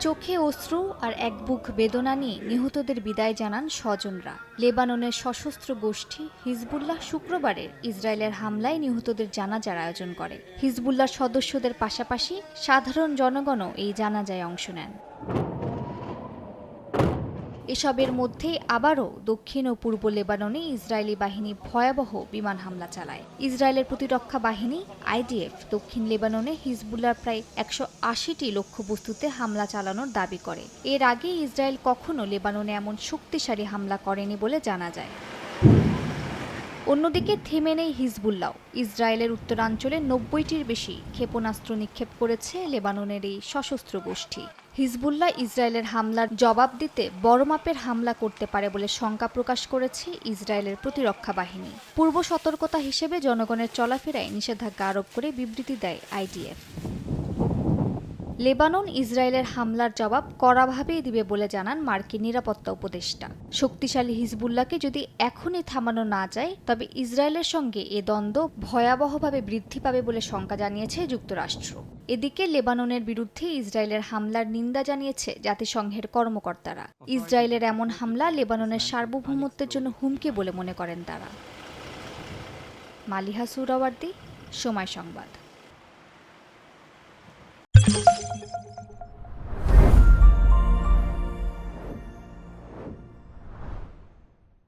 চোখে অশ্রু আর এক বুক বেদনা নিয়ে নিহতদের বিদায় জানান স্বজনরা। লেবাননের সশস্ত্র গোষ্ঠী হিজবুল্লাহ শুক্রবারের ইসরায়েলের হামলায় নিহতদের জানাজার আয়োজন করে। হিজবুল্লাহ সদস্যদের পাশাপাশি সাধারণ জনগণও এই জানাজায় অংশ নেন। এসবের মধ্যেই আবারও দক্ষিণ ও পূর্ব লেবাননে ইসরায়েলি বাহিনী ভয়াবহ বিমান হামলা চালায়। ইসরায়েলের প্রতিরক্ষা বাহিনী, আইডিএফ, দক্ষিণ লেবাননে হিজবুল্লার প্রায় একশো আশিটি লক্ষ্যবস্তুতে হামলা চালানোর দাবি করে। এর আগে ইসরায়েল কখনো লেবাননে এমন শক্তিশালী হামলা করেনি বলে জানা যায়। অন্যদিকে থেমে নেই হিজবুল্লাহ। ইসরায়েলের উত্তরাঞ্চলে নব্বইটির বেশি ক্ষেপণাস্ত্র নিক্ষেপ করেছে লেবাননের এই সশস্ত্র গোষ্ঠী। হিজবুল্লাহ ইসরায়েলের হামলার জবাব দিতে বড় মাপের হামলা করতে পারে বলে শঙ্কা প্রকাশ করেছে ইসরায়েলের প্রতিরক্ষা বাহিনী। পূর্ব সতর্কতা হিসেবে জনগণের চলাফেরায় নিষেধাজ্ঞা আরোপ করে বিবৃতি দেয় আইডিএফ। লেবানন ইসরায়েলের হামলার জবাব কড়াভাবেই দিবে বলে জানান মার্কিন নিরাপত্তা উপদেষ্টা। শক্তিশালী হিজবুল্লাহকে যদি এখনই থামানো না যায়, তবে ইসরায়েলের সঙ্গে এ দ্বন্দ্ব ভয়াবহভাবে বৃদ্ধি পাবে বলে শঙ্কা জানিয়েছে যুক্তরাষ্ট্র। এদিকে লেবাননের বিরুদ্ধে ইসরায়েলের হামলার নিন্দা জানিয়েছে জাতিসংঘের কর্মকর্তারা। ইসরায়েলের এমন হামলা লেবাননের সার্বভৌমত্বের জন্য হুমকি বলে মনে করেন তারা। মালিহা সুরাওয়ার্দি, সময় সংবাদ।